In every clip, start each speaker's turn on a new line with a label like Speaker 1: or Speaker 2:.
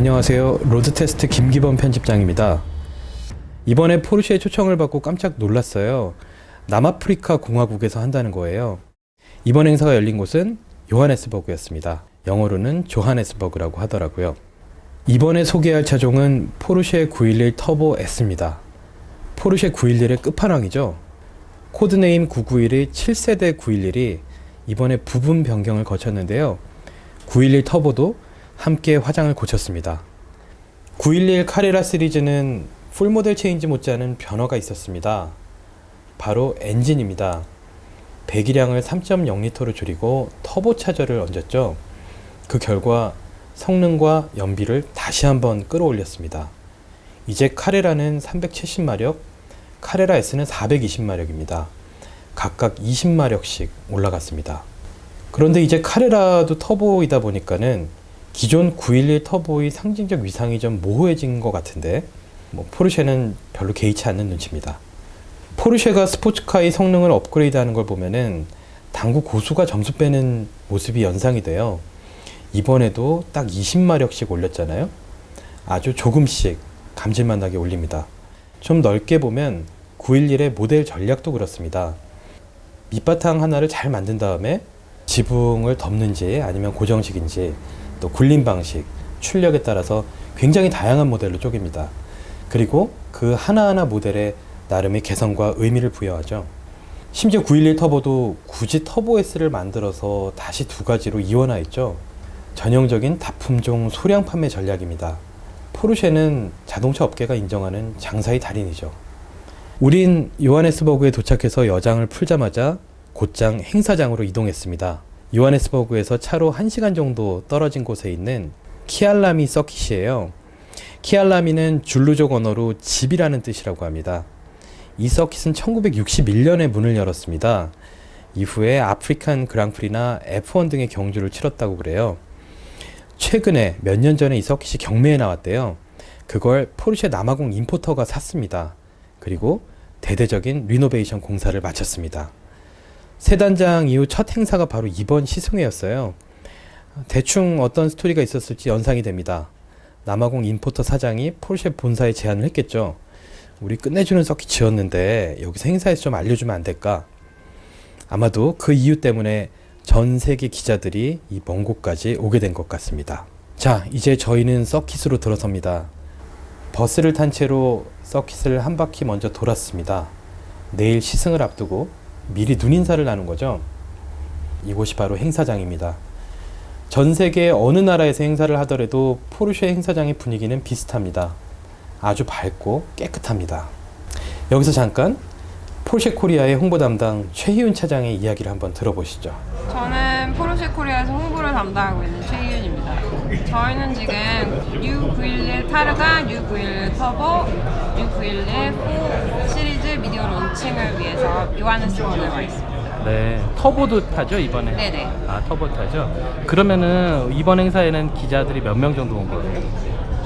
Speaker 1: 안녕하세요. 로드테스트 김기범 편집장입니다. 이번에 포르쉐의 초청을 받고 깜짝 놀랐어요. 남아프리카 공화국에서 한다는 거예요. 이번 행사가 열린 곳은 요하네스버그였습니다. 영어로는 조하네스버그라고 하더라고요. 이번에 소개할 차종은 포르쉐 911 터보 S입니다. 포르쉐 911의 끝판왕이죠. 코드네임 991의 7세대 911이 이번에 부분 변경을 거쳤는데요. 911 터보도 함께 화장을 고쳤습니다. 911 카레라 시리즈는 풀모델 체인지 못지않은 변화가 있었습니다. 바로 엔진입니다. 배기량을 3.0리터로 줄이고 터보 차저를 얹었죠. 그 결과 성능과 연비를 다시 한번 끌어올렸습니다. 이제 카레라는 370마력, 카레라 S는 420마력입니다. 각각 20마력씩 올라갔습니다. 그런데 이제 카레라도 터보이다 보니까는 기존 911 터보의 상징적 위상이 좀 모호해진 것 같은데 뭐 포르쉐는 별로 개의치 않는 눈치입니다. 포르쉐가 스포츠카의 성능을 업그레이드하는 걸 보면은 당구 고수가 점수 빼는 모습이 연상이 돼요. 이번에도 딱 20마력씩 올렸잖아요. 아주 조금씩 감질만 나게 올립니다. 좀 넓게 보면 911의 모델 전략도 그렇습니다. 밑바탕 하나를 잘 만든 다음에 지붕을 덮는지 아니면 고정식인지 또 굴림 방식, 출력에 따라서 굉장히 다양한 모델로 쪼갭니다. 그리고 그 하나하나 모델에 나름의 개성과 의미를 부여하죠. 심지어 911 터보도 굳이 터보 S를 만들어서 다시 두 가지로 이원화했죠. 전형적인 다품종 소량 판매 전략입니다. 포르쉐는 자동차 업계가 인정하는 장사의 달인이죠. 우린 요하네스버그에 도착해서 여장을 풀자마자 곧장 행사장으로 이동했습니다. 요하네스버그에서 차로 1시간 정도 떨어진 곳에 있는 키알라미 서킷이에요. 키알라미는 줄루족 언어로 집이라는 뜻이라고 합니다. 이 서킷은 1961년에 문을 열었습니다. 이후에 아프리칸 그랑프리나 F1 등의 경주를 치렀다고 그래요. 최근에 몇 년 전에 이 서킷이 경매에 나왔대요. 그걸 포르쉐 남아공 임포터가 샀습니다. 그리고 대대적인 리노베이션 공사를 마쳤습니다. 세단장 이후 첫 행사가 바로 이번 시승회였어요. 대충 어떤 스토리가 있었을지 연상이 됩니다. 남아공 임포터 사장이 포르쉐 본사에 제안을 했겠죠. 우리 끝내주는 서킷이었는데 여기서 행사에서 좀 알려주면 안 될까? 아마도 그 이유 때문에 전 세계 기자들이 이 먼 곳까지 오게 된 것 같습니다. 자, 이제 저희는 서킷으로 들어섭니다. 버스를 탄 채로 서킷을 한 바퀴 먼저 돌았습니다. 내일 시승을 앞두고 미리 눈인사를 나눈 거죠. 이곳이 바로 행사장입니다. 전 세계 어느 나라에서 행사를 하더라도 포르쉐 행사장의 분위기는 비슷합니다. 아주 밝고 깨끗합니다. 여기서 잠깐 포르쉐 코리아의 홍보 담당 최희윤 차장의 이야기를 한번 들어보시죠.
Speaker 2: 저는 포르쉐 코리아에서 홍보를 담당하고 있는 최희윤입니다. 저희는 지금 U911 타르가, U911 터보, U911 4 론칭을 위해서 요하네스버그에 와 있습니다.
Speaker 3: 네, 터보도 타죠 이번에.
Speaker 2: 네네.
Speaker 3: 아 터보 타죠. 그러면은 이번 행사에는 기자들이 몇 명 정도 온 거예요?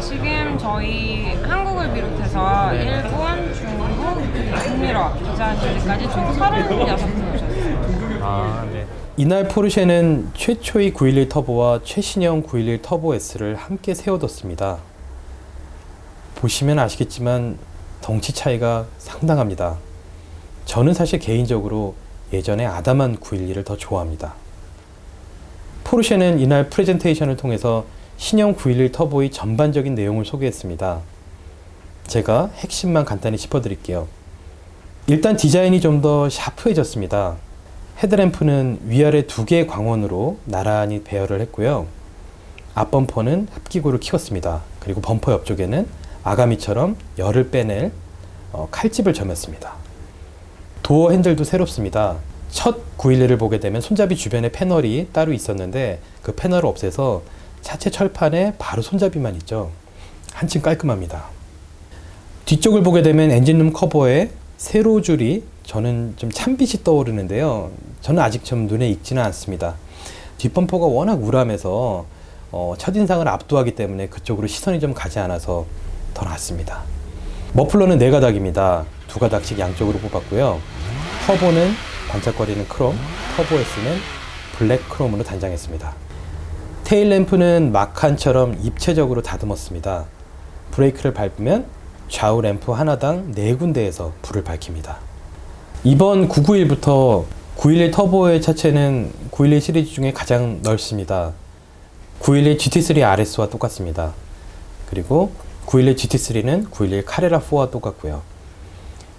Speaker 2: 지금 저희 한국을 비롯해서
Speaker 3: 네.
Speaker 2: 일본, 중국, 북유럽 기자님들까지 총 36분 오셨어요.
Speaker 3: 아 네.
Speaker 1: 이날 포르쉐는 최초의 911 터보와 최신형 911 터보 S를 함께 세워뒀습니다. 보시면 아시겠지만 덩치 차이가 상당합니다. 저는 사실 개인적으로 예전에 아담한 911을 더 좋아합니다. 포르쉐는 이날 프레젠테이션을 통해서 신형 911 터보의 전반적인 내용을 소개했습니다. 제가 핵심만 간단히 짚어드릴게요. 일단 디자인이 좀 더 샤프해졌습니다. 헤드램프는 위아래 두 개의 광원으로 나란히 배열을 했고요. 앞범퍼는 합기구를 키웠습니다. 그리고 범퍼 옆쪽에는 아가미처럼 열을 빼낼 어, 칼집을 점였습니다. 도어 핸들도 새롭습니다. 첫 911을 보게 되면 손잡이 주변에 패널이 따로 있었는데 그 패널을 없애서 차체 철판에 바로 손잡이만 있죠. 한층 깔끔합니다. 뒤쪽을 보게 되면 엔진룸 커버에 세로 줄이 저는 좀 찬빛이 떠오르는데요. 저는 아직 좀 눈에 익지는 않습니다. 뒷범퍼가 워낙 우람해서 어, 첫인상을 압도하기 때문에 그쪽으로 시선이 좀 가지 않아서 더 낫습니다. 머플러는 네 가닥입니다. 두 가닥씩 양쪽으로 뽑았고요. 터보는 반짝거리는 크롬, 터보 S는 블랙 크롬으로 단장했습니다. 테일 램프는 마칸처럼 입체적으로 다듬었습니다. 브레이크를 밟으면 좌우 램프 하나당 네 군데에서 불을 밝힙니다. 이번 991부터 911 터보의 차체는 911 시리즈 중에 가장 넓습니다. 911 GT3 RS와 똑같습니다. 그리고 911 GT3는 911 카레라 4와 똑같고요.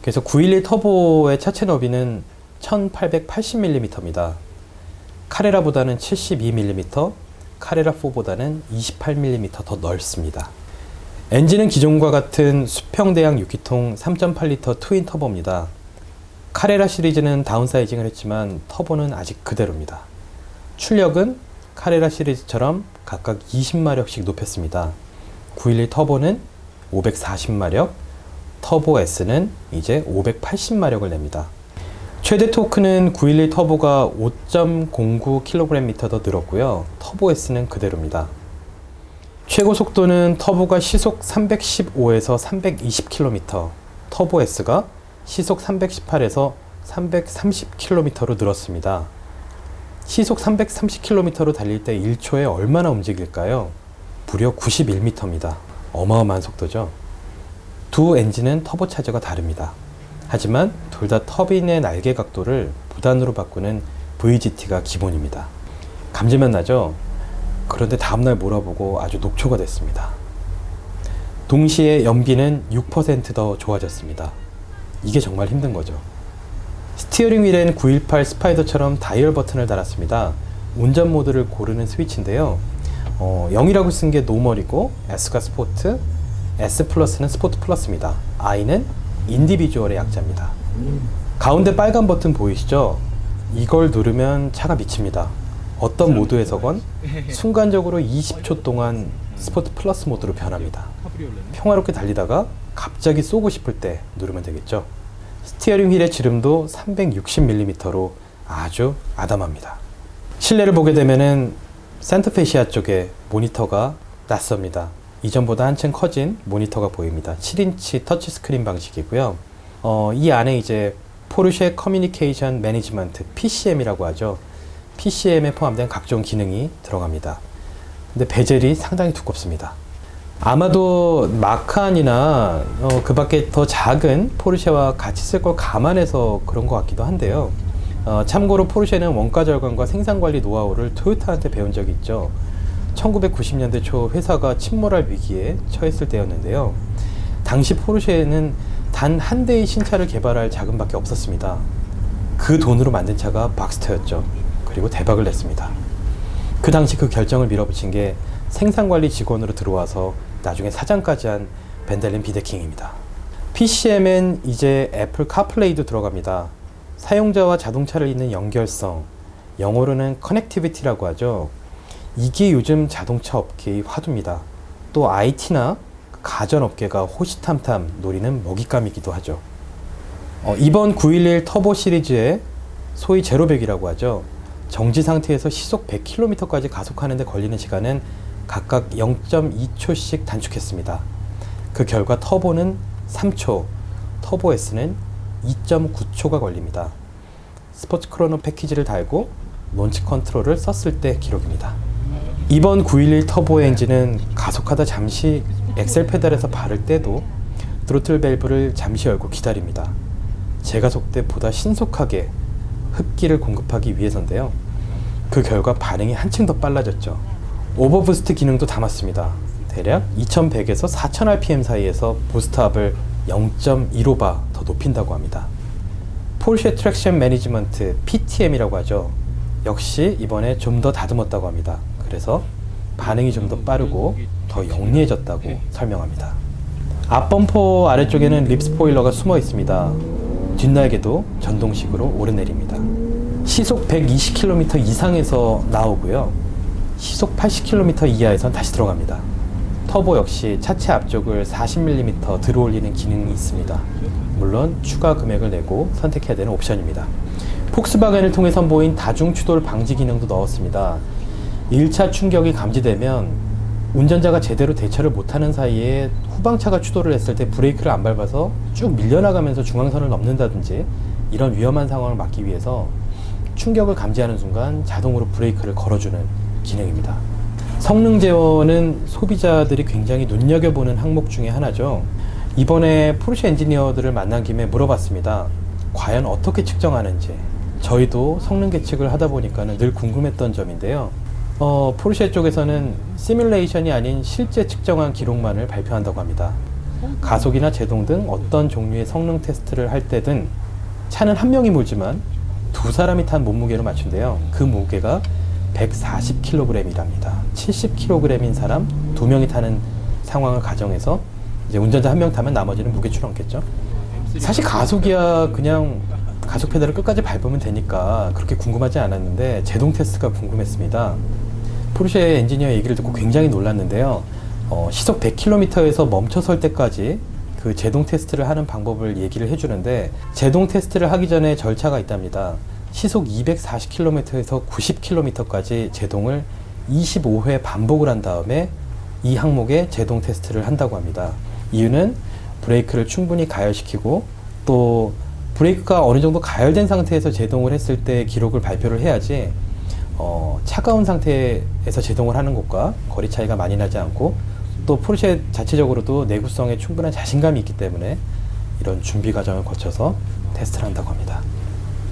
Speaker 1: 그래서 911 터보의 차체 너비는 1880mm입니다. 카레라보다는 72mm, 카레라 4보다는 28mm 더 넓습니다. 엔진은 기존과 같은 수평대양 6기통 3.8L 트윈 터보입니다. 카레라 시리즈는 다운사이징을 했지만 터보는 아직 그대로입니다. 출력은 카레라 시리즈처럼 각각 20마력씩 높였습니다. 911 터보는 540마력, 터보 S는 이제 580마력을 냅니다. 최대 토크는 911 터보가 5.09kgm 더 늘었고요. 터보 S는 그대로입니다. 최고 속도는 터보가 시속 315에서 320km, 터보 S가 시속 318에서 330km로 늘었습니다. 시속 330km로 달릴 때 1초에 얼마나 움직일까요? 무려 91m입니다. 어마어마한 속도죠. 두 엔진은 터보 차저가 다릅니다. 하지만 둘 다 터빈의 날개 각도를 무단으로 바꾸는 VGT가 기본입니다. 감지만 나죠? 그런데 다음날 몰아보고 아주 녹초가 됐습니다. 동시에 연비는 6%더 좋아졌습니다. 이게 정말 힘든 거죠. 스티어링 휠엔 918 스파이더처럼 다이얼 버튼을 달았습니다. 운전 모드를 고르는 스위치인데요. 어, 0이라고 쓴 게 노멀이고 S가 스포트, S 플러스는 스포트 플러스입니다. I는 인디비주얼의 약자입니다. 가운데 빨간 버튼 보이시죠? 이걸 누르면 차가 미칩니다. 어떤 모드에서건 순간적으로 20초 동안 스포트 플러스 모드로 변합니다. 평화롭게 달리다가 갑자기 쏘고 싶을 때 누르면 되겠죠. 스티어링 휠의 지름도 360mm로 아주 아담합니다. 실내를 보게 되면은 센터페시아 쪽에 모니터가 낯섭니다. 이전보다 한층 커진 모니터가 보입니다. 7인치 터치 스크린 방식이고요. 어, 이 안에 이제 포르쉐 커뮤니케이션 매니지먼트 PCM이라고 하죠. PCM에 포함된 각종 기능이 들어갑니다. 근데 베젤이 상당히 두껍습니다. 아마도 마칸이나 어, 그 밖에 더 작은 포르쉐와 같이 쓸 걸 감안해서 그런 것 같기도 한데요. 어, 참고로 포르쉐는 원가 절감과 생산 관리 노하우를 토요타한테 배운 적이 있죠. 1990년대 초 회사가 침몰할 위기에 처했을 때였는데요. 당시 포르쉐는 단 한 대의 신차를 개발할 자금밖에 없었습니다. 그 돈으로 만든 차가 박스터였죠. 그리고 대박을 냈습니다. 그 당시 그 결정을 밀어붙인 게 생산관리 직원으로 들어와서 나중에 사장까지 한 벤델린 비데킹입니다. PCM엔 이제 애플 카플레이도 들어갑니다. 사용자와 자동차를 잇는 연결성, 영어로는 커넥티비티라고 하죠. 이게 요즘 자동차 업계의 화두입니다. 또 IT나 가전업계가 호시탐탐 노리는 먹잇감이기도 하죠. 어, 이번 911 터보 시리즈의 소위 제로백이라고 하죠. 정지 상태에서 시속 100km까지 가속하는데 걸리는 시간은 각각 0.2초씩 단축했습니다. 그 결과 터보는 3초, 터보 S는 2.9초가 걸립니다. 스포츠 크로노 패키지를 달고 론치 컨트롤을 썼을 때 기록입니다. 이번 911 터보 엔진은 가속하다 잠시 엑셀 페달에서 발을 떼도 드로틀 밸브를 잠시 열고 기다립니다. 제가속 때 보다 신속하게 흡기를 공급하기 위해서인데요. 그 결과 반응이 한층 더 빨라졌죠. 오버부스트 기능도 담았습니다. 대략 2100에서 4000rpm 사이에서 부스트압을 0.15바 더 높인다고 합니다. 폴쉐 트랙션 매니지먼트 PTM이라고 하죠. 역시 이번에 좀 더 다듬었다고 합니다. 그래서 반응이 좀 더 빠르고 더 영리해졌다고 설명합니다. 앞범퍼 아래쪽에는 립 스포일러가 숨어 있습니다. 뒷날개도 전동식으로 오르내립니다. 시속 120km 이상에서 나오고요. 시속 80km 이하에선 다시 들어갑니다. 터보 역시 차체 앞쪽을 40mm 들어올리는 기능이 있습니다. 물론 추가 금액을 내고 선택해야 되는 옵션입니다. 폭스바겐을 통해 선보인 다중 추돌 방지 기능도 넣었습니다. 1차 충격이 감지되면 운전자가 제대로 대처를 못하는 사이에 후방차가 추돌을 했을 때 브레이크를 안 밟아서 쭉 밀려나가면서 중앙선을 넘는다든지 이런 위험한 상황을 막기 위해서 충격을 감지하는 순간 자동으로 브레이크를 걸어주는 기능입니다. 성능 제어는 소비자들이 굉장히 눈여겨보는 항목 중에 하나죠. 이번에 포르쉐 엔지니어들을 만난 김에 물어봤습니다. 과연 어떻게 측정하는지. 저희도 성능 계측을 하다 보니까는 늘 궁금했던 점인데요. 어, 포르쉐 쪽에서는 시뮬레이션이 아닌 실제 측정한 기록만을 발표한다고 합니다. 가속이나 제동 등 어떤 종류의 성능 테스트를 할 때든 차는 한 명이 몰지만 두 사람이 탄 몸무게로 맞춘대요. 그 무게가 140kg이랍니다. 70kg인 사람 두 명이 타는 상황을 가정해서 이제 운전자 한 명 타면 나머지는 무게 추론겠죠. 사실 가속이야 그냥 가속 페달을 끝까지 밟으면 되니까 그렇게 궁금하지 않았는데 제동 테스트가 궁금했습니다. 포르쉐 엔지니어 얘기를 듣고 굉장히 놀랐는데요. 어, 시속 100km에서 멈춰 설 때까지 그 제동 테스트를 하는 방법을 얘기를 해주는데 제동 테스트를 하기 전에 절차가 있답니다. 시속 240km에서 90km까지 제동을 25회 반복을 한 다음에 이 항목의 제동 테스트를 한다고 합니다. 이유는 브레이크를 충분히 가열시키고 또 브레이크가 어느 정도 가열된 상태에서 제동을 했을 때 기록을 발표를 해야지 어, 차가운 상태에서 제동을 하는 것과 거리 차이가 많이 나지 않고 또 포르쉐 자체적으로도 내구성에 충분한 자신감이 있기 때문에 이런 준비 과정을 거쳐서 테스트를 한다고 합니다.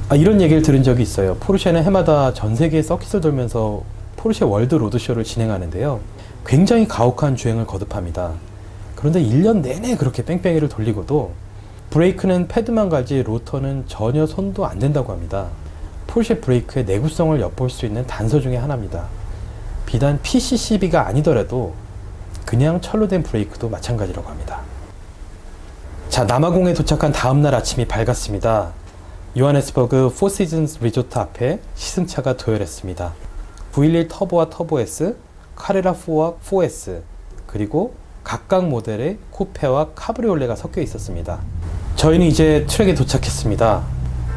Speaker 1: 아, 이런 얘기를 들은 적이 있어요. 포르쉐는 해마다 전 세계 서킷을 돌면서 포르쉐 월드 로드쇼를 진행하는데요. 굉장히 가혹한 주행을 거듭합니다. 그런데 1년 내내 그렇게 뺑뺑이를 돌리고도 브레이크는 패드만 가지 로터는 전혀 손도 안 된다고 합니다. 포르쉐 브레이크의 내구성을 엿볼 수 있는 단서 중에 하나입니다. 비단 PCCB가 아니더라도 그냥 철로 된 브레이크도 마찬가지라고 합니다. 자, 남아공에 도착한 다음날 아침이 밝았습니다. 요하네스버그 포시즌스 리조트 앞에 시승차가 도열했습니다. 911 터보와 터보 S, 카레라 4와 4S, 그리고 각각 모델의 쿠페와 카브리올레가 섞여 있었습니다. 저희는 이제 트랙에 도착했습니다.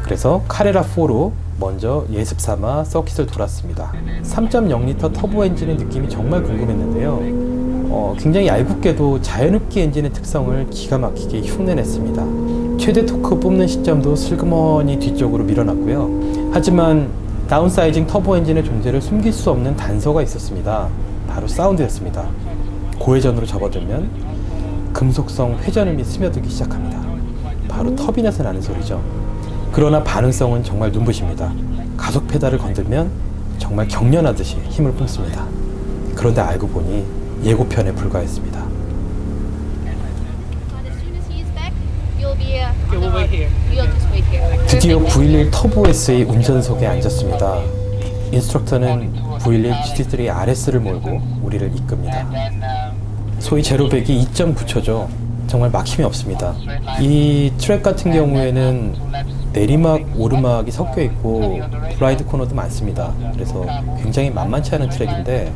Speaker 1: 그래서 카레라 4로 먼저 예습 삼아 서킷을 돌았습니다. 3.0L 터보 엔진의 느낌이 정말 궁금했는데요. 어, 굉장히 얄궂게도 자연흡기 엔진의 특성을 기가 막히게 흉내냈습니다. 최대 토크 뽑는 시점도 슬그머니 뒤쪽으로 밀어놨고요. 하지만 다운사이징 터보 엔진의 존재를 숨길 수 없는 단서가 있었습니다. 바로 사운드였습니다. 고회전으로 접어들면 금속성 회전음이 스며들기 시작합니다. 바로 터빈에서 나는 소리죠. 그러나 반응성은 정말 눈부십니다. 가속 페달을 건들면 정말 경련하듯이 힘을 뿜습니다. 그런데 알고 보니 예고편에 불과했습니다. 드디어 911 터보 S의 운전석에 앉았습니다. 인스트럭터는 911 GT3 RS를 몰고 우리를 이끕니다. 소위 제로백이 2.9초죠. 정말 막힘이 없습니다. 이 트랙 같은 경우에는 내리막, 오르막이 섞여 있고 블라이드 코너도 많습니다. 그래서 굉장히 만만치 않은 트랙인데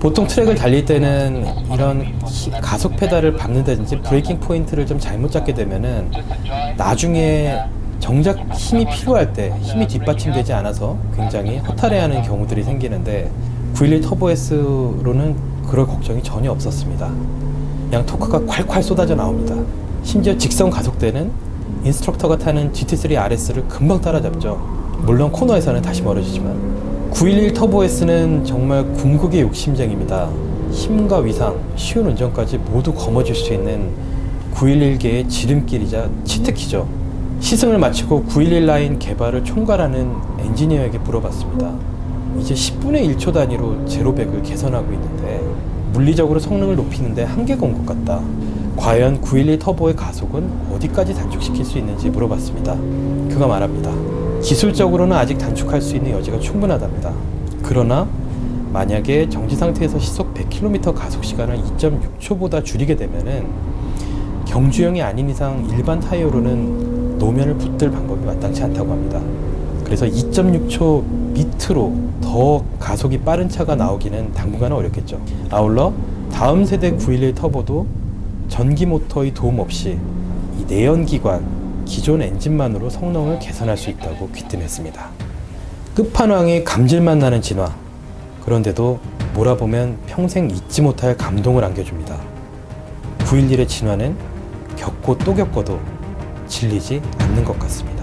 Speaker 1: 보통 트랙을 달릴 때는 이런 히- 가속 페달을 밟는다든지 브레이킹 포인트를 좀 잘못 잡게 되면은 나중에 정작 힘이 필요할 때 힘이 뒷받침되지 않아서 굉장히 허탈해하는 경우들이 생기는데 911 터보 S로는 그럴 걱정이 전혀 없었습니다. 그냥 토크가 콸콸 쏟아져 나옵니다. 심지어 직선 가속대는 인스트럭터가 타는 GT3 RS를 금방 따라잡죠. 물론 코너에서는 다시 멀어지지만 911 터보 S는 정말 궁극의 욕심쟁입니다. 힘과 위상, 쉬운 운전까지 모두 거머쥘 수 있는 911계의 지름길이자 치트키죠. 시승을 마치고 911 라인 개발을 총괄하는 엔지니어에게 물어봤습니다. 이제 10분의 1초 단위로 제로백을 개선하고 있는데 물리적으로 성능을 높이는데 한계가 온 것 같다. 과연 911 터보의 가속은 어디까지 단축시킬 수 있는지 물어봤습니다. 그가 말합니다. 기술적으로는 아직 단축할 수 있는 여지가 충분하답니다. 그러나 만약에 정지 상태에서 시속 100km 가속 시간을 2.6초보다 줄이게 되면은 경주형이 아닌 이상 일반 타이어로는 노면을 붙들 방법이 마땅치 않다고 합니다. 그래서 2.6초 밑으로 더 가속이 빠른 차가 나오기는 당분간은 어렵겠죠. 아울러 다음 세대 911 터보도 전기 모터의 도움 없이 이 내연기관 기존 엔진만으로 성능을 개선할 수 있다고 귀띔했습니다. 끝판왕의 감질만 나는 진화. 그런데도 몰아보면 평생 잊지 못할 감동을 안겨줍니다. 911의 진화는 겪고 또 겪어도 질리지 않는 것 같습니다.